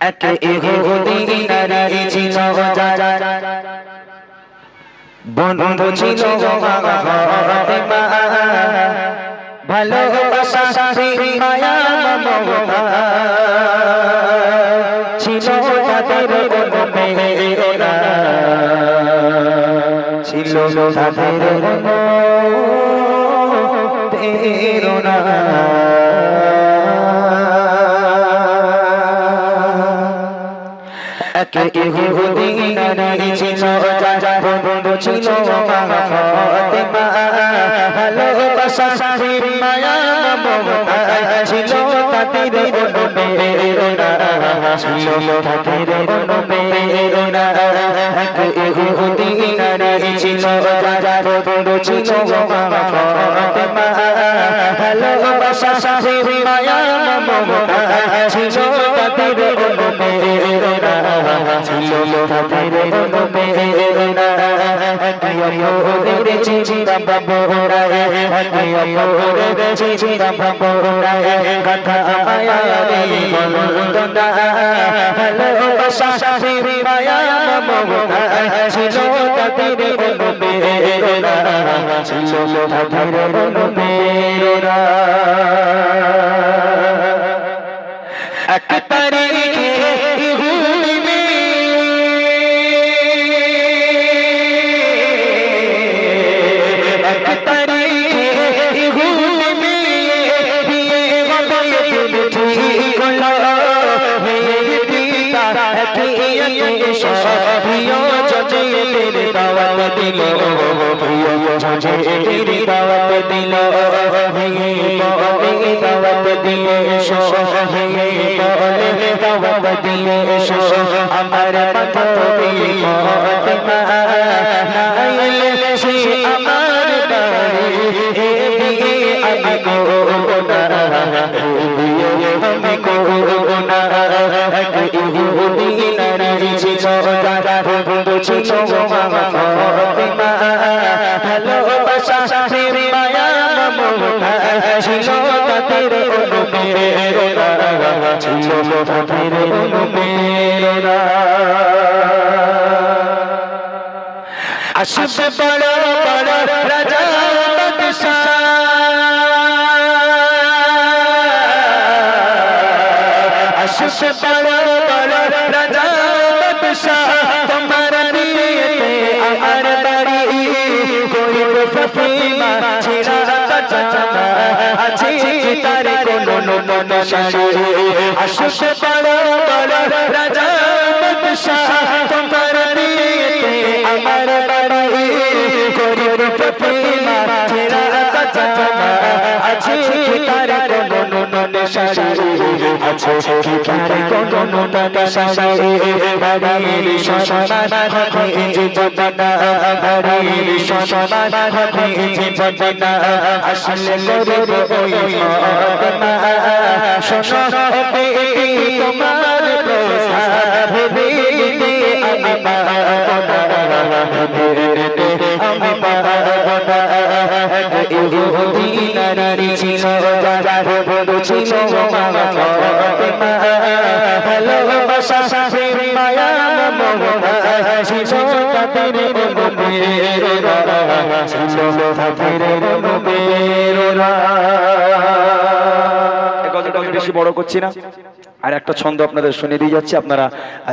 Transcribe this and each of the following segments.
এক ইহুদি নারী ছিল বন্ধু ছিল ভালোবাসা মায়া মমতা ছিল তাদের কোনো ছিল তাদের কোনো এক ইহুদি নারী ছিল বন্ধু ছিল ফাতেমা। ভালোবাসা মায়া মমতা ছিল, তাদের অনুপ্রেরণা ছিল, তাদের অনুপ্রেরণা এক ইহুদি নারী ছিল বন্ধু ছিল ফাতেমা। ভালোবাসা মায়া মমতা ছিল তাদের অনুপ্রেরণা ছিল তাদের অনুপ্রেরণা চিন্তা বাবরায় অপরের চিন্তা বাবরায় কথা মায়া রে বন্দনা। ভালোবাসা মায়া মমতা। ছিল তাদের অনুপ্রেরণা ছিল তাদের অনুপ্রেরণা একে সব প্রিয় জজেদের দাওয়াত দিল। প্রিয় জজেদের দাওয়াত দিল। ভেঙে বলে দাওয়াত দিয়ে ভেঙে বলে দাওয়াত দিয়ে আমার মাথবে ফাতেমা নাইলে সে আমার বাড়ি এ বিয়ে আমি করব মা ভালোবাসা মায়া মমতা ছিল তাদের অনুপ্রেরণা ছিল তাদের অনুপ্রেরণা আসবে বড় বড় রাজা আসবে বড় বড় রাজা কইব ফতিমা ছেড়া কাচানা আছে কি তার কোনো আমার বাড়ি। গরিব ফতিমা শাড়ি আছে কি তার কোনো নন শাড়ি বাড়ির সমান হবে যে বদনা বাড়ির সমান হবে যে বদনা আসলে গরিব ওই ফাতেমা শোনো বেটি তোমার প্রসাদ ভেবে আমি পাবনা বেশি বড় করছি না। আর একটা ছন্দ আপনাদের শুনে দিয়ে যাচ্ছি, আপনারা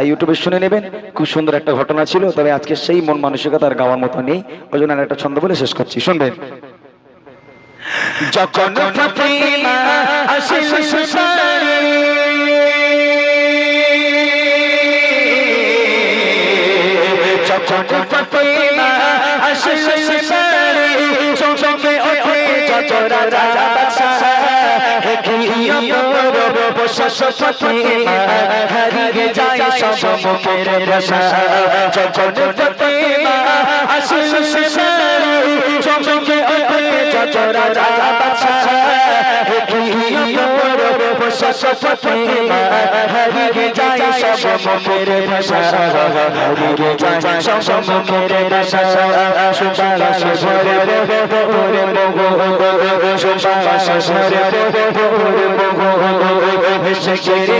ইউটিউবে শুনে নেবেন। খুব সুন্দর একটা ঘটনা ছিল, তবে আজকে সেই মন মানসিকতা আর গাওয়ার মতো নেই। ওই জন্য আর একটা ছন্দ বলে শেষ করছি, শুনবেন। যখন ফাতিমা আসিল সুসারে যখন ফাতিমা আসিল সুসারে চমকে ওঠে যত রাজা বাদশা দেখিও মোর বসস ফাতিমা হারিয়ে যায় সব মুখের ভাষা। যখন ফাতিমা আসিল সুসারে চমকে ওঠে যত রাজা বাদশা দেখিও মোর বসস ফাতেমা হারিয়ে যায় সব মুখের ভাষা হারিয়ে যায় সব ভাষা সুবাস ভরে ভরে মগো সুবাস ভরে ভরে মগো ভেসে গেরে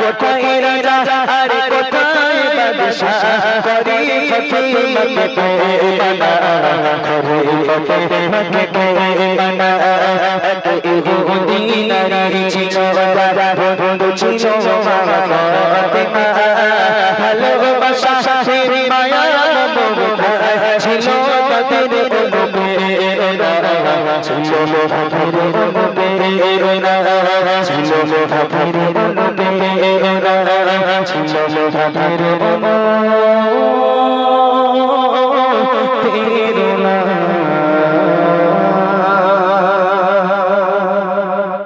কোথায় রাজা আরে কোথায় বাদশাহ করি ফাতেমা কে বানা করে ফাতেমা কে বানা ছিল বন্ধু ছিল ভালোবাসা ফের মায়া ছিল তাদের ছিল ছিল